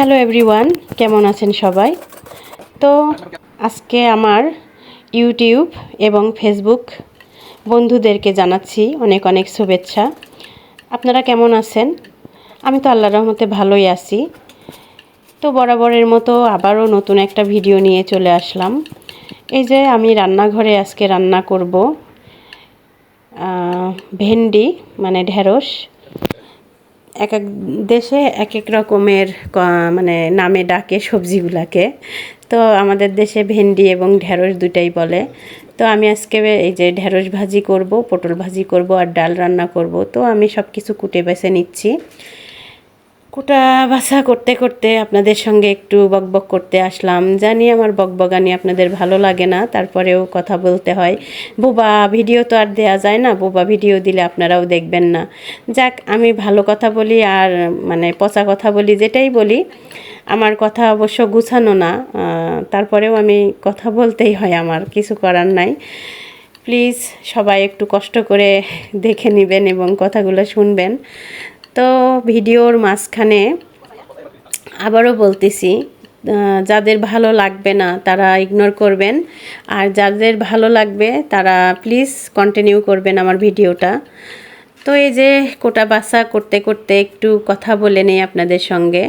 Hello everyone, কেমন আছেন সবাই? তো আজকে আমার ইউটিউব এবং ফেসবুক বন্ধুদেরকে জানাচ্ছি অনেক অনেক শুভেচ্ছা। আপনারা কেমন আছেন? আমি তো আল্লাহ রহমতে ভালোই আছি। তো বরাবরের মতো আবারও নতুন একটা ভিডিও নিয়ে চলে আসলাম। এই যে আমি রান্নাঘরে আজকে রান্না করব ভেন্ডি মানে ঢেঁড়স এক এক দেশে এক এক রকমের মানে নামে ডাকে সবজিগুলাকে। তো আমাদের দেশে ভেন্ডি এবং ঢেঁড়স দুটাই বলে। তো আমি আজকে এই যে ঢেঁড়স ভাজি করব, পটল ভাজি করব আর ডাল রান্না করব। তো আমি সব কিছু কুটে বেছে নিচ্ছি। কুটা বাছা করতে করতে আপনাদের সঙ্গে একটু বকবক করতে আসলাম। জানি আমার বকবগানি আপনাদের ভালো লাগে না, তারপরেও কথা বলতে হয়। বোবা ভিডিও তো আর দেয়া যায় না, বোবা ভিডিও দিলে আপনারাও দেখবেন না। যাক, আমি ভালো কথা বলি আর মানে পচা কথা বলি, যেটাই বলি। আমার কথা অবশ্য গুছানো না তারপরেও আমি কথা বলতেই হয় আমার, কিছু করার নাই। প্লিজ সবাই একটু কষ্ট করে দেখে নেবেন এবং কথাগুলো শুনবেন। তো ভিডিওর মাঝখানে আবারও বলতেছি যাদের ভালো লাগবে না তারা ইগনোর করবেন, আর যাদের ভালো লাগবে তারা প্লিজ কন্টিনিউ করবেন আমার ভিডিওটা। তো এই যে কোটা বাসা করতে করতে একটু কথা বলে নেই আপনাদের সঙ্গে।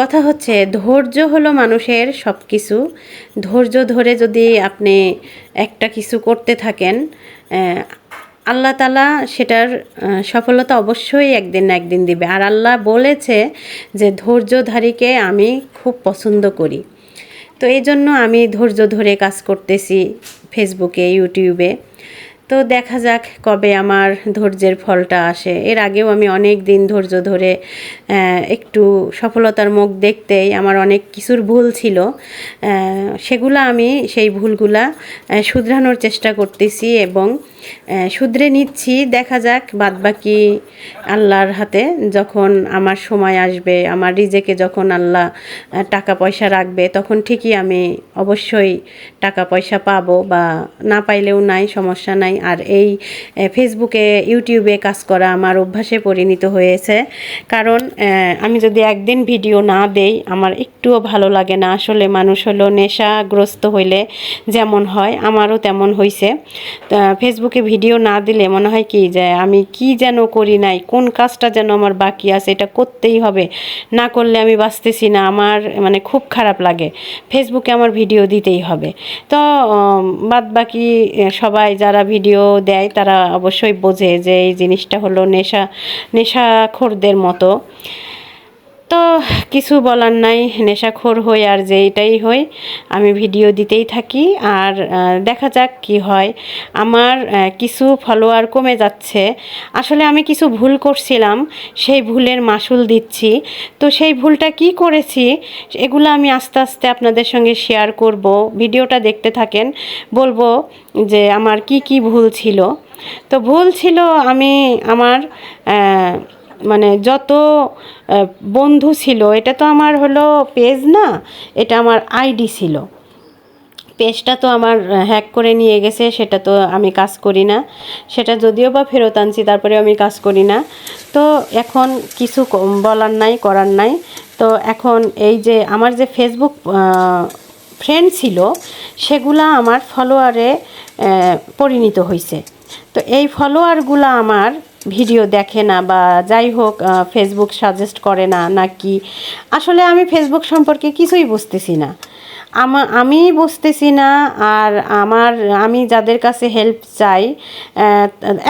কথা হচ্ছে ধৈর্য হলো মানুষের সব কিছু ধৈর্য ধরে যদি আপনি একটা কিছু করতে থাকেন আল্লাহ তালা সেটার সফলতা অবশ্যই একদিন না একদিন দিবে। আর আল্লাহ বলেছে যে, ধৈর্যধারীকে আমি খুব পছন্দ করি। তো এই জন্য আমি ধৈর্য ধরে কাজ করতেছি ফেসবুকে ইউটিউবে তো দেখা যাক কবে আমার ধৈর্যের ফলটা আসে। এর আগেও আমি অনেক দিন ধৈর্য ধরে একটু সফলতার মুখ দেখতেই আমার অনেক কিছুর ভুল ছিল। সেগুলো আমি, সেই ভুলগুলা শুধরানোর চেষ্টা করতেছি এবং শুধরে নিচ্ছি। দেখা যাক বাদবাকি আল্লাহর হাতে যখন আমার সময় আসবে, আমার রিজেকে যখন আল্লাহ টাকা পয়সা রাখবে, তখন ঠিকই আমি অবশ্যই টাকা পয়সা পাবো বা না পাইলেও নাই, সমস্যা নাই। আর এই ফেসবুকে ইউটিউবে কাজ করা আমার অভ্যাসে পরিণত হয়েছে। কারণ আমি যদি একদিন ভিডিও না দেই, আমার একটুও ভালো লাগে না। আসলে মানুষ হলো নেশাগ্রস্ত হইলে যেমন হয়, আমারও তেমন হয়েছে ফেসবুকে ভিডিও না দিলে মনে হয় কি যে, আমি কি যেন করি নাই, কোন কাজটা যেন আমার বাকি আছে, এটা করতেই হবে। না করলে আমি বাঁচতেছি না, আমার মানে খুব খারাপ লাগে। ফেসবুকে আমার ভিডিও দিতেই হবে। তো বাদ বাকি সবাই যারা ভিডিও দেয় তারা অবশ্যই বোঝে যে এই জিনিসটা হলো নেশা নেশাখোরদের মতো। তো কিছু বলার নাই, নেশাখোর হই আর যে এটাই হই। আমি ভিডিও দিতেই থাকি আর দেখা যাক কি হয়। আমার কিছু ফলোয়ার কমে যাচ্ছে। আসলে আমি কিছু ভুল করছিলাম, সেই ভুলের মাসুল দিচ্ছি। তো সেই ভুলটা কি করেছি, এগুলো আমি আস্তে আস্তে আপনাদের সঙ্গে শেয়ার করব। ভিডিওটা দেখতে থাকেন, বলব যে আমার কি কি ভুল ছিল। তো ভুল ছিল আমি আমার মানে যত বন্ধু ছিল, এটা তো আমার হলো পেজ না, এটা আমার আইডি ছিল। পেজটা তো আমার হ্যাক করে নিয়ে গেছে, সেটা তো আমি কাজ করি না। সেটা যদিও বা ফেরত আনছি তারপরে আমি কাজ করি না। তো এখন কিছু বলার নাই, করার নাই। তো এখন এই যে আমার যে ফেসবুক ফ্রেন্ড ছিল, সেগুলা আমার ফলোয়ারে পরিণত হয়েছে তো এই ফলোয়ারগুলো আমার ভিডিও দেখে না বা যাই হোক ফেসবুক সাজেস্ট করে না নাকি? আসলে আমি ফেসবুক সম্পর্কে কিছুই বুঝতেছি না। আমা আমি বুঝতেছি না আর আমার, আমি যাদের কাছে হেল্প চাই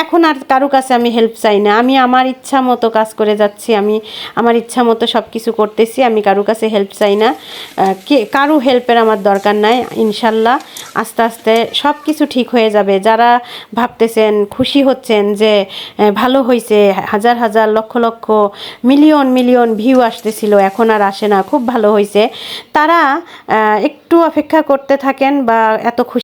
এখন আর কারও কাছে আমি হেল্প চাই না। আমি আমার ইচ্ছা মতো কাজ করে যাচ্ছি, আমি আমার ইচ্ছা মতো সব কিছু করতেছি, আমি কারও কাছে হেল্প চাই না। কে, কারও হেল্পের আমার দরকার নাই, ইনশাল্লাহ। আস্তে আস্তে সব কিছু ঠিক হয়ে যাবে। যারা ভাবতেছেন, খুশি হচ্ছেন যে ভালো হয়েছে হাজার হাজার, lakh lakh million million view আসতেছিল, এখন আর আসে না, খুব ভালো হয়েছে তারা একটু অপেক্ষা করতে থাকেন বা এত খুশি